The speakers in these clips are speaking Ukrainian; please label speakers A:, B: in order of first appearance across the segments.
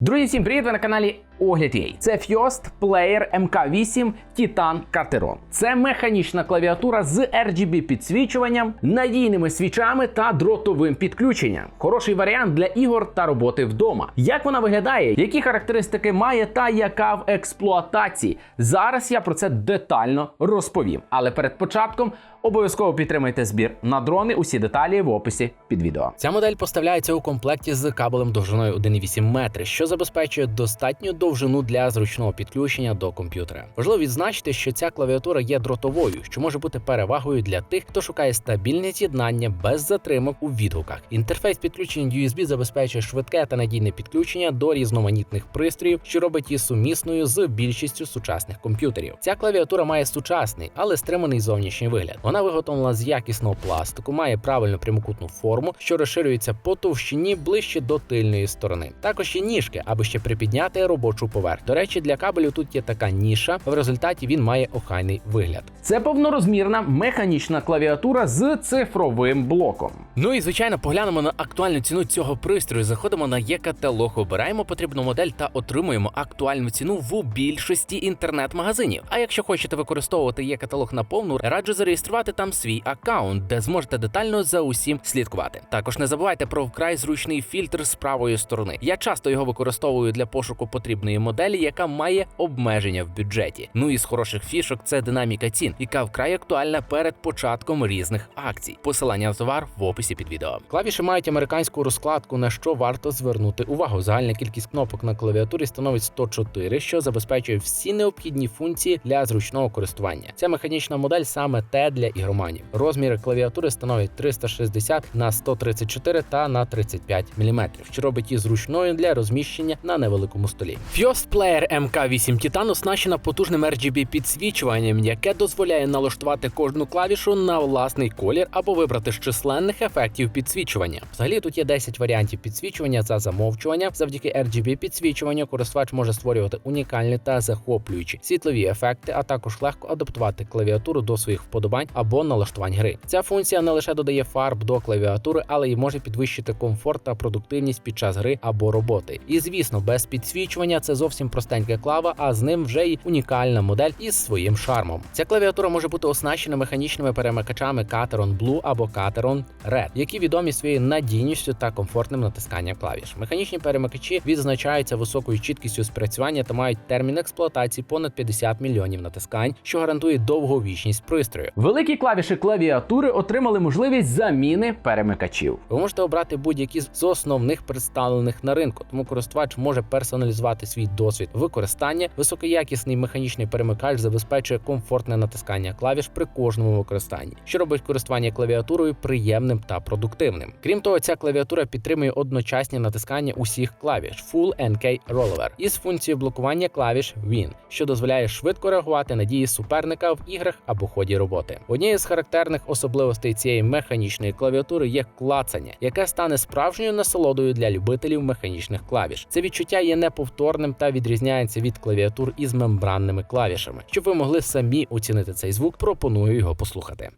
A: Друзі, всім привіт! Ви на каналі Огляд Єй. Це Fiost Player MK8 Titan Carteron. Це механічна клавіатура з RGB підсвічуванням, надійними свічами та дротовим підключенням. Хороший варіант для ігор та роботи вдома. Як вона виглядає, які характеристики має та яка в експлуатації? Зараз я про це детально розповім. Але перед початком обов'язково підтримайте збір на дрони. Усі деталі в описі під відео. Ця модель поставляється у комплекті з кабелем довжиною 1,8 метри, що забезпечує достатню довжину для зручного підключення до комп'ютера. Важливо відзначити, що ця клавіатура є дротовою, що може бути перевагою для тих, хто шукає стабільне з'єднання без затримок у відгуках. Інтерфейс підключення USB забезпечує швидке та надійне підключення до різноманітних пристроїв, що робить її сумісною з більшістю сучасних комп'ютерів. Ця клавіатура має сучасний, але стриманий зовнішній вигляд. Вона виготовлена з якісного пластику, має правильну прямокутну форму, що розширюється по товщині ближче до тильної сторони. Також є ніжки, аби ще припідняти робочу поверхню. До речі, для кабелю тут є така ніша. В результаті він має охайний вигляд. Це повнорозмірна механічна клавіатура з цифровим блоком. Ну і звичайно, поглянемо на актуальну ціну цього пристрою. Заходимо на є-каталог, обираємо потрібну модель та отримуємо актуальну ціну в більшості інтернет-магазинів. А якщо хочете використовувати є-каталог на повну, раджу зареєструвати там свій аккаунт, де зможете детально за усім слідкувати. Також не забувайте про вкрай зручний фільтр з правої сторони. Я часто його використовую для пошуку потрібної моделі, яка має обмеження в бюджеті. Ну і з хороших фішок це динаміка цін, яка вкрай актуальна перед початком різних акцій. Посилання на товар в описі під відео. Клавіші мають американську розкладку, на що варто звернути увагу. Загальна кількість кнопок на клавіатурі становить 104, що забезпечує всі необхідні функції для зручного користування. Ця механічна модель саме те для ігроманів. Розміри клавіатури становлять 360 на 134 та на 35 мм, що робить її зручною для розміщення на невеликому столі. Fiost Player MK8 Titan оснащена потужним RGB підсвічуванням, яке дозволяє налаштувати кожну клавішу на власний колір або вибрати з численних ефектів підсвічування. Взагалі тут є 10 варіантів підсвічування за замовчування. Завдяки RGB підсвічуванню користувач може створювати унікальні та захоплюючі світлові ефекти, а також легко адаптувати клавіатуру до своїх вподобань або налаштувань гри. Ця функція не лише додає фарб до клавіатури, але й може підвищити комфорт та продуктивність під час гри або роботи. І звісно, без підсвічування це зовсім простенька клава, а з ним вже й унікальна модель із своїм шармом. Ця клавіатура може бути оснащена механічними перемикачами Cateron Blue або Cateron Red, які відомі своєю надійністю та комфортним натисканням клавіш. Механічні перемикачі відзначаються високою чіткістю спрацювання та мають термін експлуатації понад 50 мільйонів натискань, що гарантує довговічність пристрою. Великі клавіші клавіатури отримали можливість заміни перемикачів. Ви можете обрати будь-які з основних представлених на ринку, тому користувач може персоналізувати свій досвід використання. Високоякісний механічний перемикач забезпечує комфортне натискання клавіш при кожному використанні, що робить користування клавіатурою приємним та продуктивним. Крім того, ця клавіатура підтримує одночасні натискання усіх клавіш Full NK Rollover із функцією блокування клавіш Win, що дозволяє швидко реагувати на дії суперника в іграх або ході роботи. Однією з характерних особливостей цієї механічної клавіатури є клацання, яке стане справжньою насолодою для любителів механічних клавіш. Це відчуття є неповторним та відрізняється від клавіатур із мембранними клавішами. Щоб ви могли самі оцінити цей звук, пропоную його послухати.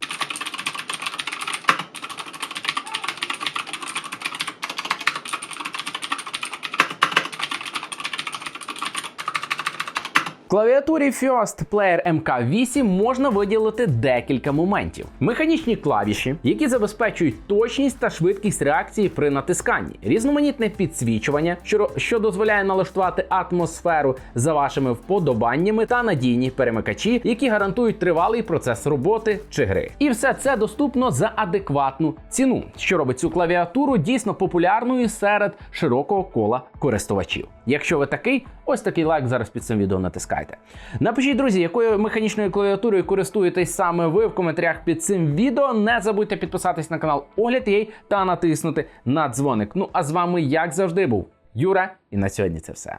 A: Клавіатурі Fiost Player MK8 можна виділити декілька моментів: механічні клавіші, які забезпечують точність та швидкість реакції при натисканні, різноманітне підсвічування, що, що дозволяє налаштувати атмосферу за вашими вподобаннями, та надійні перемикачі, які гарантують тривалий процес роботи чи гри. І все це доступно за адекватну ціну, що робить цю клавіатуру дійсно популярною серед широкого кола користувачів. Якщо ви такий, ось такий лайк зараз під цим відео натискайте. Напишіть, друзі, якою механічною клавіатурою користуєтесь саме ви в коментарях під цим відео. Не забудьте підписатись на канал Огляд Єй та натиснути на дзвоник. Ну а з вами, як завжди, був Юра, і на сьогодні це все.